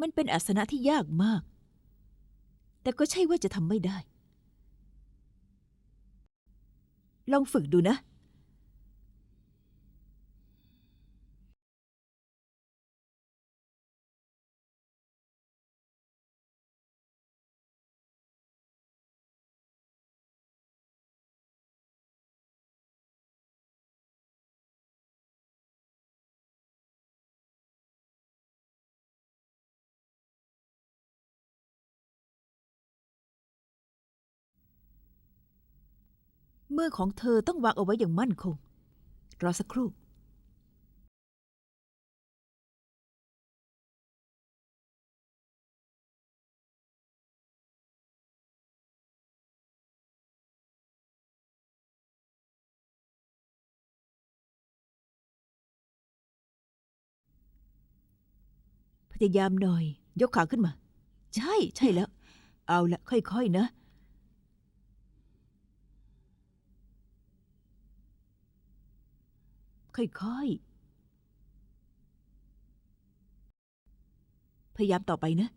มันเป็นอาสนะที่ยากมาก แต่ก็ใช่ว่าจะทำไม่ได้ ลองฝึกดูนะ มือของเธอต้องวางเอาไว้อย่างมั่นคง รอสักครู่ พยายามหน่อย ยกขาขึ้นมา ใช่ ใช่แล้ว เอาละค่อย ๆ นะ ค่อยๆ พยายามต่อไปนะ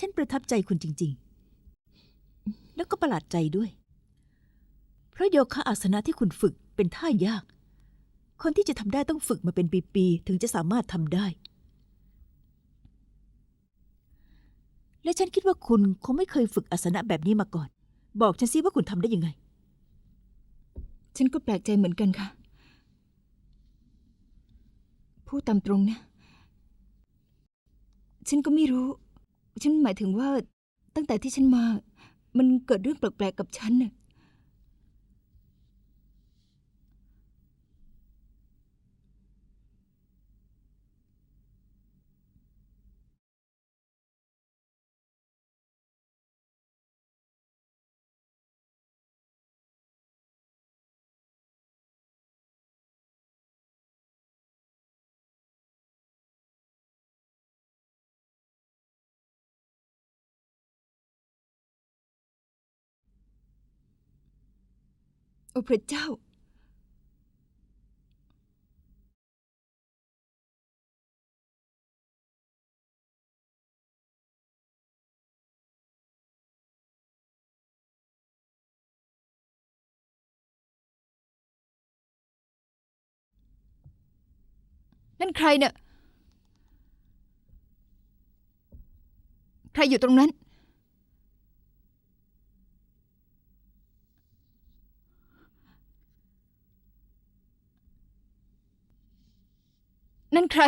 ฉันประทับใจคุณจริง ๆ แล้วก็ประหลาดใจด้วย เพราะโยคะอาสนะที่คุณฝึกเป็นท่ายาก คนที่จะทำได้ต้องฝึกมาเป็นปีๆถึงจะสามารถทำได้ และฉันคิดว่าคุณคงไม่เคยฝึกอาสนะแบบนี้มาก่อน บอกฉันสิว่าคุณทำได้ยังไง ฉันก็แปลกใจเหมือนกันค่ะ พูดตามตรงนะ ฉันก็ไม่รู้ ฉันหมายถึงว่าตั้งแต่ที่ฉันมา มันเกิดเรื่องแปลกๆกับฉันน่ะ อ้พระเจ้า นั่นใครเนี่ยใครอยู่ตรงนั้น นั่นใคร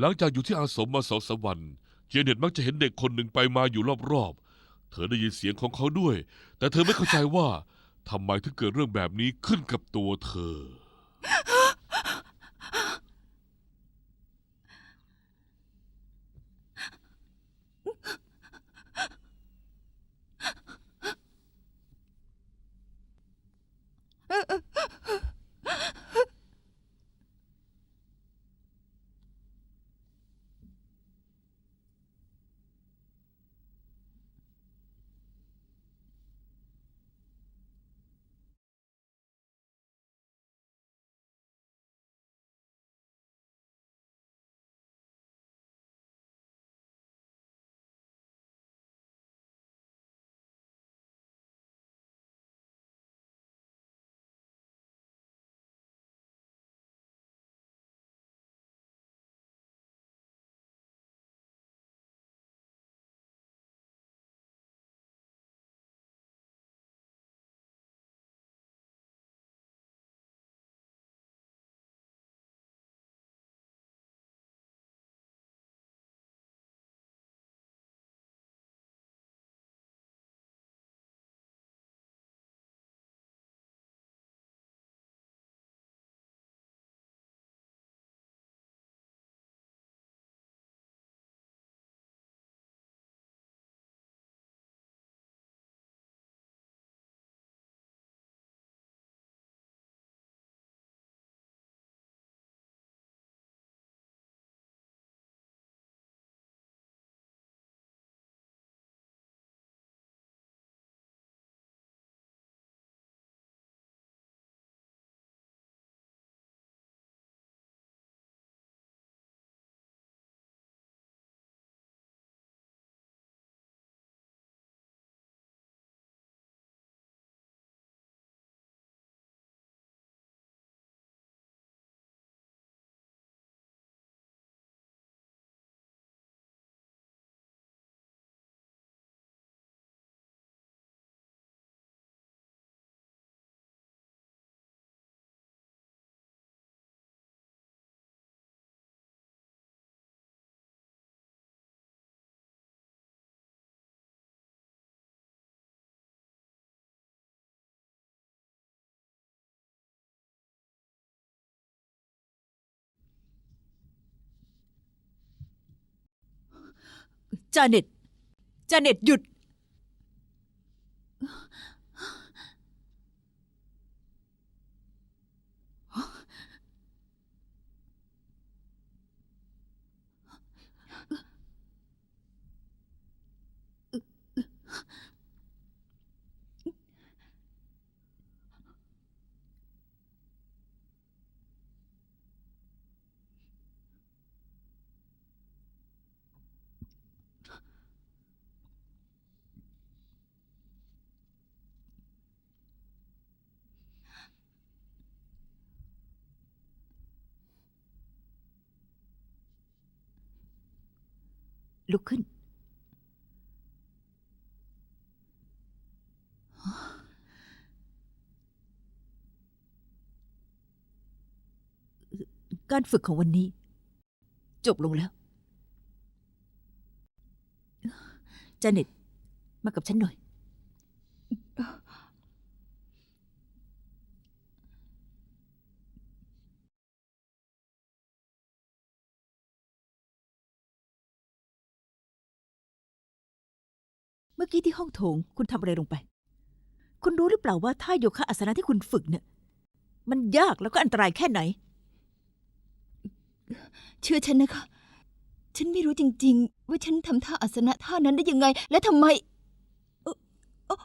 หลังจากอยู่ที่อาสมมาสองสามวัน เจเน็ตมักจะเห็นเด็กคนหนึ่งไปมาอยู่รอบๆ เธอได้ยินเสียงของเขาด้วย แต่เธอไม่เข้าใจว่าทำไมถึงเกิดเรื่องแบบนี้ขึ้นกับตัวเธอ จาเน็ตจาเน็ตหยุด ลุกขึ้น การฝึกของวันนี้ จบลงแล้ว จาเน็ตมากับฉันหน่อย เมื่อกี้ที่ห้องโถงคุณทำอะไรลงไป คุณรู้หรือเปล่าว่าท่าโยคะอาสนะที่คุณฝึกเนี่ย มันยากแล้วก็อันตรายแค่ไหน เชื่อฉันนะคะ ฉันไม่รู้จริง ๆ ว่าฉันทำท่าอาสนะท่านั้นได้ยังไง และทำไมโอ้โอ้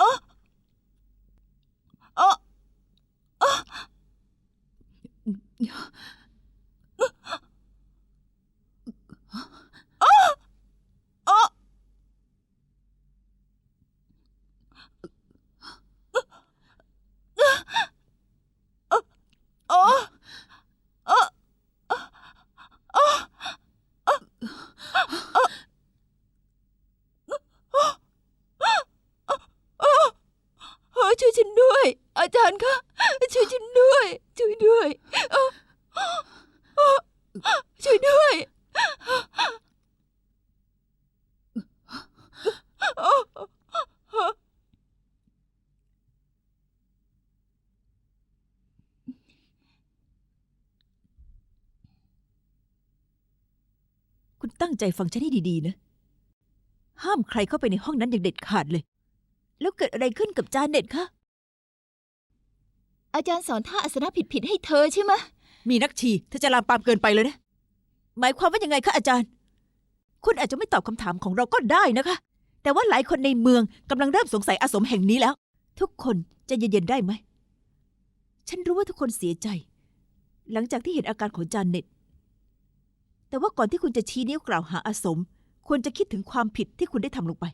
โอ้โอ้โอ้ ช่วยฉันด้วย อาจารย์คะช่วยฉันด้วย ช่วยด้วยโอ้โอ้ช่วยด้วย คุณตั้งใจฟังฉันให้ดีๆนะ ห้ามใครเข้าไปในห้องนั้นอย่างเด็ดขาดเลย แล้วเกิดอะไรขึ้นกับจานเน็ตคะ อาจารย์สอนท่าอาสนะผิดๆให้เธอใช่ไหมมีนักชีเธอจะลามปามเกินไปเลยนะ หมายความว่ายังไงคะอาจารย์ คุณอาจจะไม่ตอบคำถามของเราก็ได้นะคะ แต่ว่าหลายคนในเมืองกำลังเริ่มสงสัยอาสมแห่งนี้แล้ว ทุกคนจะเย็นๆได้ไหม ฉันรู้ว่าทุกคนเสียใจ หลังจากที่เห็นอาการของจานเน็ต แต่ว่าก่อนที่คุณจะชี้นิ้วกล่าวหาอาสม ควรจะคิดถึงความผิดที่คุณได้ทำลงไป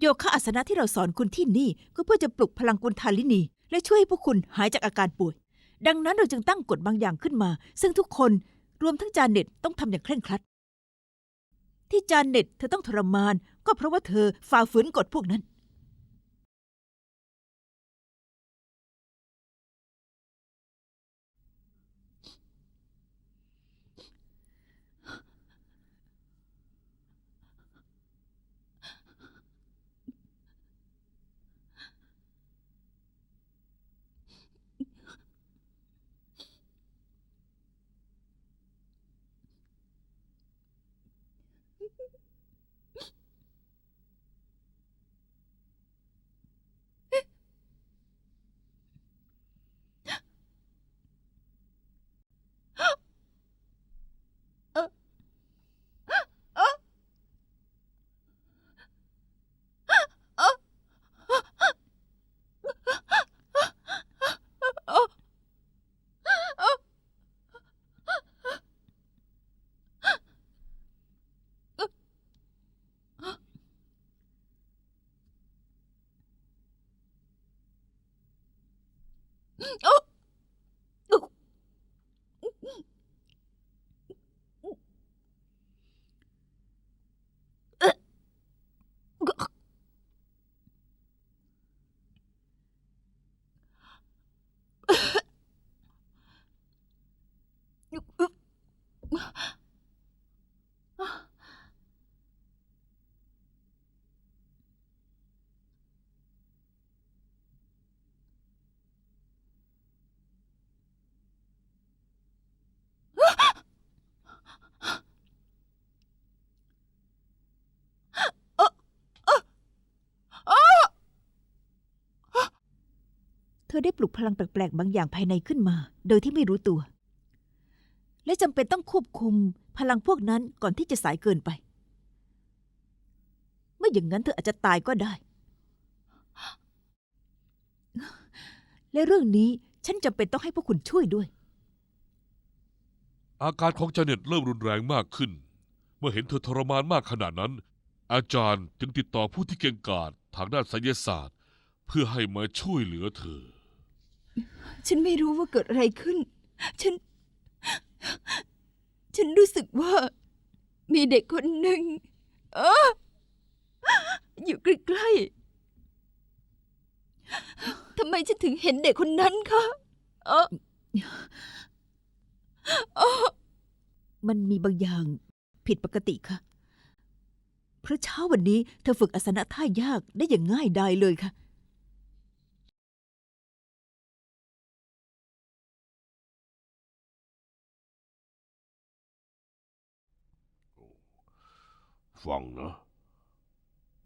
โยคะอาสนะที่เราสอนคุณที่นี่ก็เพื่อจะปลุกพลังกุณทาลินี และช่วยให้พวกคุณหายจากอาการป่วย ดังนั้นเราจึงตั้งกฎบางอย่างขึ้นมา ซึ่งทุกคนรวมทั้งจานเน็ตต้องทำอย่างเคร่งครัด ที่จานเน็ตเธอต้องทรมาน ก็เพราะว่าเธอฝ่าฝืนกฎพวกนั้น โเธอได้ปลุกพลังแปลกๆ บางอย่างภายในขึ้นมา โดยที่ไม่รู้ตัว และจำเป็นต้องควบคุมพลังพวกนั้นก่อนที่จะสายเกินไปไม่อย่างนั้นเธออาจจะตายก็ได้ และเรื่องนี้ฉันจำเป็นต้องให้พวกคุณช่วยด้วย อาการของจาเน็ตเริ่มรุนแรงมากขึ้น เมื่อเห็นเธอทรมานมากขนาดนั้น อาจารย์จึงติดต่อผู้ที่เก่งกาจทางด้านไสยศาสตร์ เพื่อให้มาช่วยเหลือเธอ ฉันไม่รู้ว่าเกิดอะไรขึ้น ฉัน ฉันรู้สึกว่า มีเด็กคนหนึ่งเอออยู่ใกล้ๆทำไมฉันถึงเห็นเด็กคนนั้นคะเออเออมันมีบางอย่างผิดปกติค่ะ เพราะเช้าวันนี้เธอฝึกอาสนะท่ายากได้อย่างง่ายดายเลยค่ะ ฟังนะ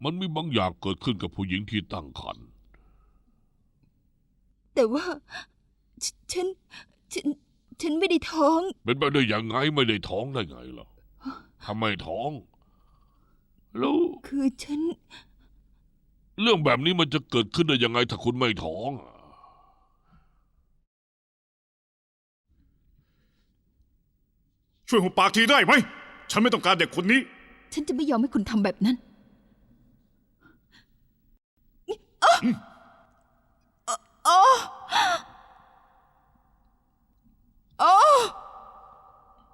มันมีบางอย่างเกิดขึ้นกับผู้หญิงที่ตั้งครรภ์แต่ว่าฉฉันฉัน ฉันไม่ได้ท้อง เป็นไปได้ยังไงไม่ได้ท้องได้ไงล่ะทำไมท้องแล้วคือฉัน เรื่องแบบนี้มันจะเกิดขึ้นได้ยังไงถ้าคุณไม่ท้องอะช่วยหุบปากทีได้ไหม ฉันไม่ต้องการเด็กคนนี้ ฉันจะไม่ยอมให้คุณทำแบบนั้น โอ้โอ้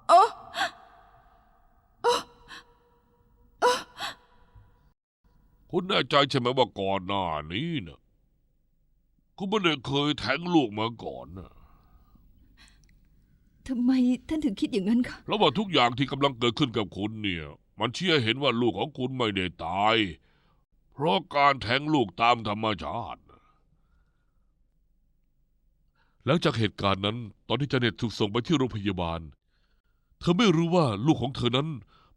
โอ้คุณแน่ใจใช่ไหมว่าก่อนหน้านี้นะคุณไม่ได้เคยแทงลูกมาก่อนนะทำไมท่านถึงคิดอย่างนั้นคะ แล้วว่าทุกอย่างที่กำลังเกิดขึ้นกับคุณเนี่ย มันเชื่อเห็นว่าลูกของคุณไม่ได้ตาย เพราะการแท้งลูกตามธรรมชาติ หลังจากเหตุการณ์นั้น ตอนที่เจเน็ตถูกส่งไปที่โรงพยาบาล เธอไม่รู้ว่าลูกของเธอนั้น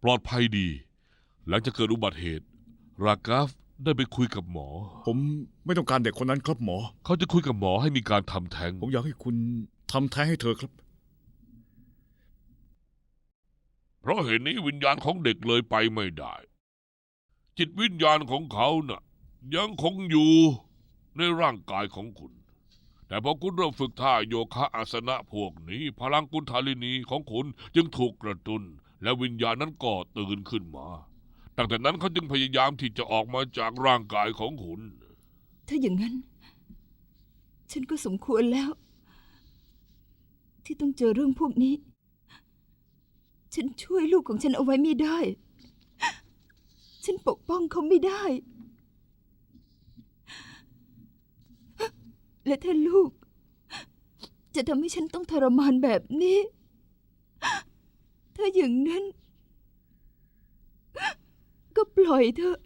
ปลอดภัยดี หลังจากเกิดอุบัติเหตุ รากาฟได้ไปคุยกับหมอ ผมไม่ต้องการเด็กคนนั้นครับหมอ เขาจะคุยกับหมอให้มีการทำแท้ง ผมอยากให้คุณทำแท้งให้เธอครับ เพราะเหตุนี้วิญญาณของเด็กเลยไปไม่ได้ จิตวิญญาณของเขาน่ะ ยังคงอยู่ในร่างกายของคุณ แต่พอคุณเริ่มฝึกท่าโยคะอาสนะพวกนี้ พลังกุณธาลินีของคุณจึงถูกกระตุนและวิญญาณนั้นก็ตื่นขึ้นมาตั้งแต่นั้นเขาจึงพยายามที่จะออกมาจากร่างกายของคุณ ถ้าอย่างนั้น ฉันก็สมควรแล้ว ที่ต้องเจอเรื่องพวกนี้ ฉันช่วยลูกของฉันเอาไว้ไม่ได้ ฉันปกป้องเขาไม่ได้ และถ้าลูก จะทำให้ฉันต้องทรมานแบบนี้ ถ้าอย่างนั้น ก็ปล่อยเถอะ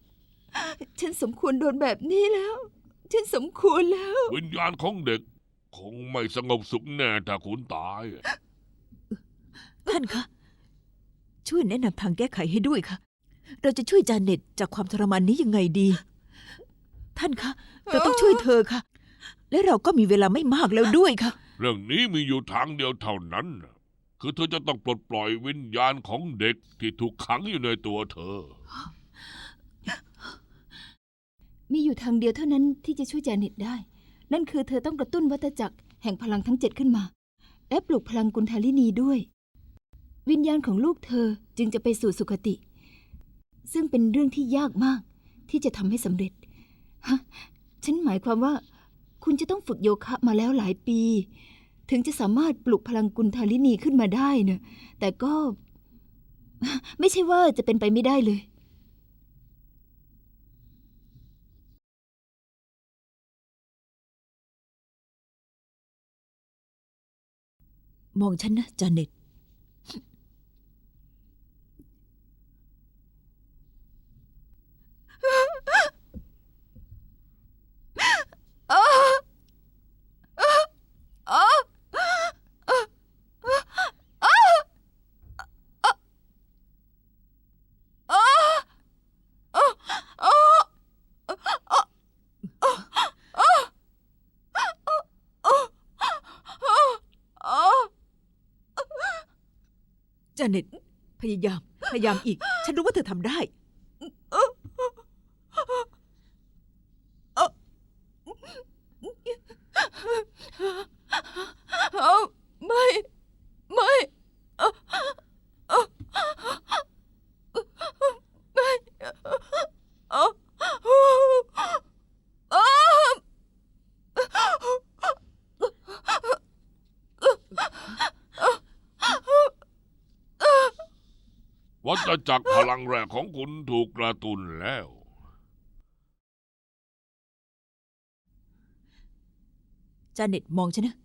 ฉันสมควรโดนแบบนี้แล้ว ฉันสมควรแล้ว วิญญาณของเด็ก คงไม่สงบสุขแน่ถ้าคุณตาย ท่านคะ ช่วยแนะนำทางแก้ไขให้ด้วยค่ะ เราจะช่วยจานเน็ตจากความทรมานนี้ยังไงดี ท่านคะเราต้องช่วยเธอค่ะ และเราก็มีเวลาไม่มากแล้วด้วยค่ะ เรื่องนี้มีอยู่ทางเดียวเท่านั้นน่ะคือเธอจะต้องปลดปล่อยวิญญาณของเด็กที่ถูกขังอยู่ในตัวเธอ มีอยู่ทางเดียวเท่านั้นที่จะช่วยจาเน็ตได้ นั่นคือเธอต้องกระตุ้นวัตจักรแห่งพลังทั้งเจ็ดขึ้นมา และปลุกพลังกุณธาลินีด้วย วิญญาณของลูกเธอจึงจะไปสู่สุคติ ซึ่งเป็นเรื่องที่ยากมากที่จะทำให้สำเร็จฮะฉันหมายความว่า คุณจะต้องฝึกโยคะมาแล้วหลายปี ถึงจะสามารถปลุกพลังกุณธาลินีขึ้นมาได้เนะแต่ก็ ไม่ใช่ว่าจะเป็นไปไม่ได้เลยมองฉันนะจานเน็ต จเน็ตพยายาม พยายามอีก ฉันรู้ว่าเธอทำได้ เอาไม่ ไม่เอาเอาไม่เอาเอา วัฏจักรพลังแรกของคุณถูกกระตุนแล้ว จาเน็ตมองฉันนะ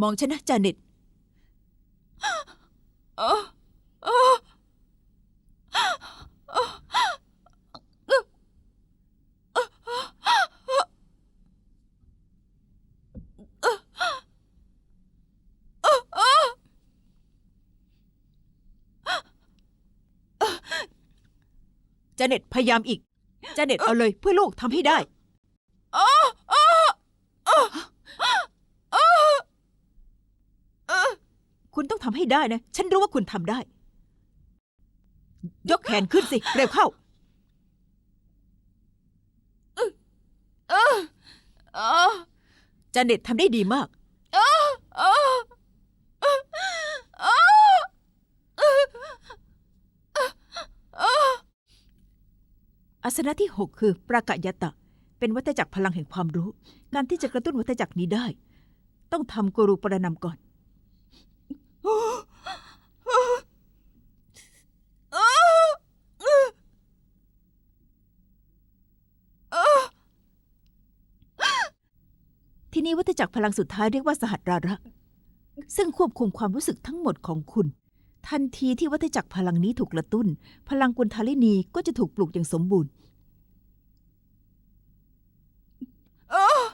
มองฉันนะจาเน็ต เอาเอา จาเน็ตพยายามอีกจาเน็ตเอาเลยเพื่อลูกทำให้ได้ คุณต้องทำให้ได้นะ ฉันรู้ว่าคุณทำได้ ยกแขนขึ้นสิ เร็วเข้าเอาจาเน็ตทำได้ดีมากเอาเอา อาสนะที่ 6 คือปรากยตะ เป็นวัฏจักรพลังแห่งความรู้ การที่จะกระตุ้นวัฏจักรนี้ได้ ต้องทำกูรูปรนำก่อน ทีนี้วัฏจักรพลังสุดท้ายเรียกว่าสหัสราระ ซึ่งควบคุมความรู้สึกทั้งหมดของคุณ ทันทีที่วัฏจักรพลังนี้ถูกกระตุ้น พลังกุณทาลินีก็จะถูกปลุกอย่างสมบูรณ์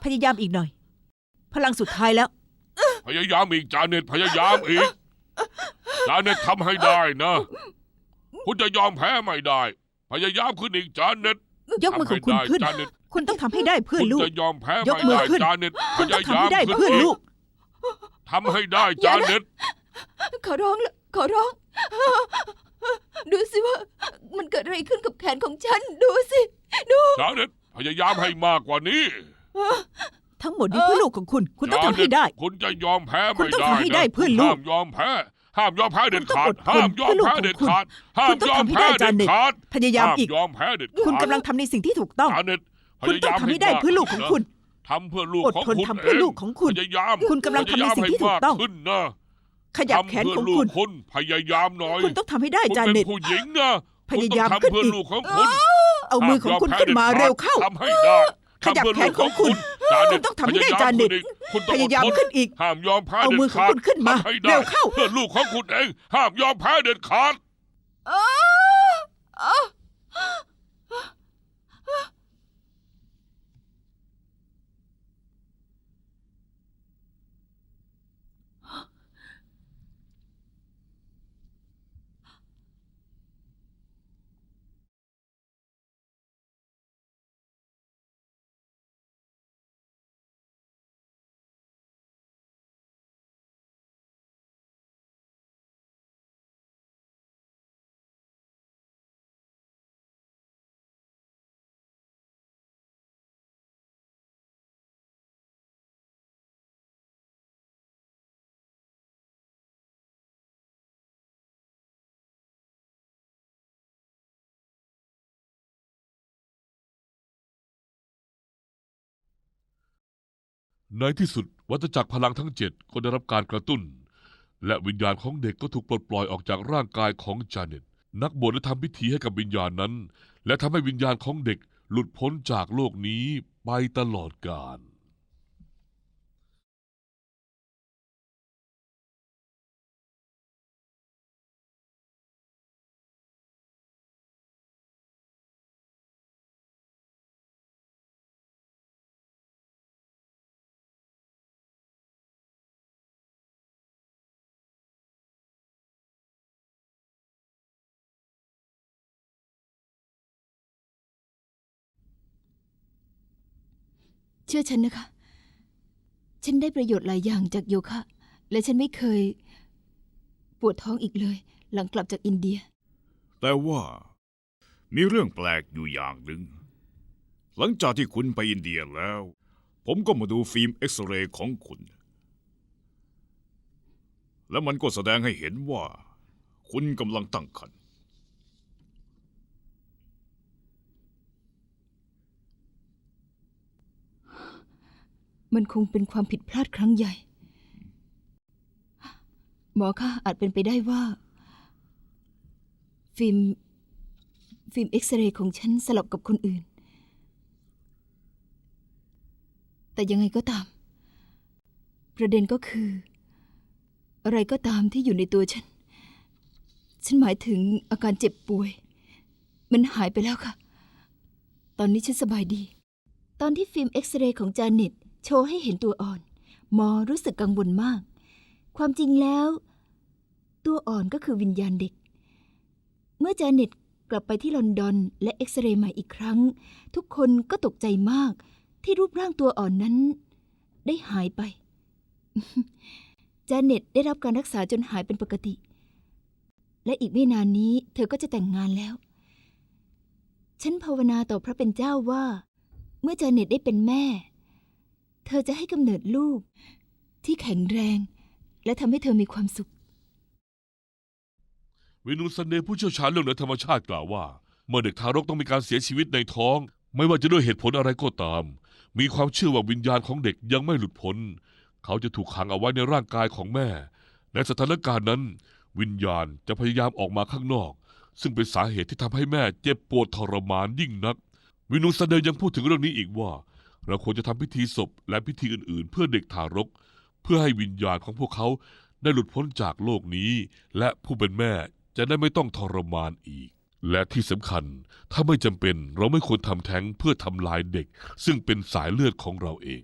พยายามอีกหน่อย พลังสุดท้ายแล้ว พยายามอีกจาเน็ตพยายามอีกจาเน็ตทำให้ได้นะ คุณจะยอมแพ้ไม่ได้ พยายามขึ้นอีกจาเน็ตยกมือของคุณขึ้นจาเน็ตคุณต้องทำให้ได้เพื่อคุณลูกจะยอมแพ้ยไม่กมือได้ขึ้นจาเน็ตพคุณต้องยาทำยามให้ได้ขึ้นเพื่ออีลูกกทำให้ได้จาเน็ตขอร้องละ ขอร้อง ดูสิว่า มันเกิดอะไรขึ้นกับแขนของฉัน ดูสิ ดูจาเน็ตพยายามให้มากกว่านี้ทั้งหมดนี้เพื่อลูกของคุณ คุณต้องทำให้ได้ คุณจะยอมแพ้คุณไม่ต้องได้ทำให้ได้นะเพื่อลูก ห้ามยอมแพ้ ห้ามยอมแพ้เด็ดขาดคุณต้องอดทนห้ามยอมแพ้เพื่อลูกของเด็ดขาด ห้าคุมณต้องยอมทำให้แพ้ได้เด็จาดเน็ตขาดพยายามห้ามอีกยอมแพ้เด็ดขาดคุณกำลังทำในสิ่งที่ถูกต้องจาเน็ตคุณต้องทำให้ได้เพื่อลูกของคุณ ทำเพื่อลูกอดของทนคุณทำเพื่อลูกของคุณ พยายามคุณกำลังทำในสิ่งที่ถูกต้อง พยายามให้มากขึ้นนะ ขยับแขนของคุณทำเพื่ลูกคุณพยายามหน่อย คุณต้องทำให้ได้คุณจาเป็นเน็ตผู้หญิงนะพยายามคุณต้องทำขึ้นเพื่ออีกลูกของคุณเอามือของคุณขึ้นมาเร็วเข้า ทำให้ได้ขยับทำเพื่แขนของคุณจาเน็ตคุณต้องทำให้ได้พยยมจาเน็ตคุณพต้องยายามอดทขึ้นอีก ห้ามยอมแพ้เอาเด็มือดของขาดคุณขึ้นมาทำให้ได้เร็วเข้า เพื่อลูกของคุณเอง ห้ามยอมแพ้เด็ดขาด ในที่สุดวัฏจักรพลังทั้งเจ็ดก็ได้รับการกระตุ้น และวิญญาณของเด็กก็ถูกปลดปล่อยออกจากร่างกายของจาเน็ตนักบวชได้ทำพิธีให้กับวิญญาณนั้น และทำให้วิญญาณของเด็กหลุดพ้นจากโลกนี้ไปตลอดกาล เชื่อฉันนะคะ ฉันได้ประโยชน์หลายอย่างจากโยคะ และฉันไม่เคย ปวดท้องอีกเลย หลังกลับจากอินเดีย แต่ว่ามีเรื่องแปลกอยู่อย่างหนึ่ง หลังจากที่คุณไปอินเดียแล้ว ผมก็มาดูฟิล์มเอ็กซเรย์ของคุณ และมันก็แสดงให้เห็นว่า คุณกำลังตั้งครรภ์ มันคงเป็นความผิดพลาดครั้งใหญ่ หมอคะอาจเป็นไปได้ว่า ฟิล์ม ฟิล์มเอ็กซเรย์ของฉันสลับกับคนอื่น แต่ยังไงก็ตาม ประเด็นก็คือ อะไรก็ตามที่อยู่ในตัวฉัน ฉันหมายถึงอาการเจ็บป่วย มันหายไปแล้วค่ะ ตอนนี้ฉันสบายดี ตอนที่ฟิล์มเอ็กซเรย์ของจาน็ต โชว์ให้เห็นตัวอ่อนหมอรู้สึกกังวลมาก ความจริงแล้ว ตัวอ่อนก็คือวิญญาณเด็ก เมื่อจาเน็ตกลับไปที่ลอนดอนและเอ็กซเรย์ใหม่อีกครั้ง ทุกคนก็ตกใจมาก ที่รูปร่างตัวอ่อนนั้น ได้หายไป จาเน็ตได้รับการรักษาจนหายเป็นปกติ และอีกไม่นานนี้เธอก็จะแต่งงานแล้ว ฉันภาวนาต่อพระเป็นเจ้าว่า เมื่อจาเน็ตได้เป็นแม่ เธอจะให้กำเนิดลูก ที่แข็งแรง และทำให้เธอมีความสุข วินูซันเดย์ผู้เชี่ยวชาญเรื่องเหนือธรรมชาติกล่าวว่า เมื่อเด็กทารกต้องมีการเสียชีวิตในท้อง ไม่ว่าจะด้วยเหตุผลอะไรก็ตาม มีความเชื่อว่าวิญญาณของเด็กยังไม่หลุดพ้น เขาจะถูกขังเอาไว้ในร่างกายของแม่ ในสถานการณ์นั้น วิญญาณจะพยายามออกมาข้างนอก ซึ่งเป็นสาเหตุที่ทำให้แม่เจ็บปวดทรมานยิ่งนัก วินูซันเดย์ยังพูดถึงเรื่องนี้อีกว่า เราควรจะทำพิธีศพและพิธีอื่นๆ เพื่อเด็กทารก เพื่อให้วิญญาณของพวกเขาได้หลุดพ้นจากโลกนี้ และผู้เป็นแม่จะได้ไม่ต้องทรมานอีก และที่สำคัญถ้าไม่จำเป็นเราไม่ควรทำแท้งเพื่อทำลายเด็ก ซึ่งเป็นสายเลือดของเราเอง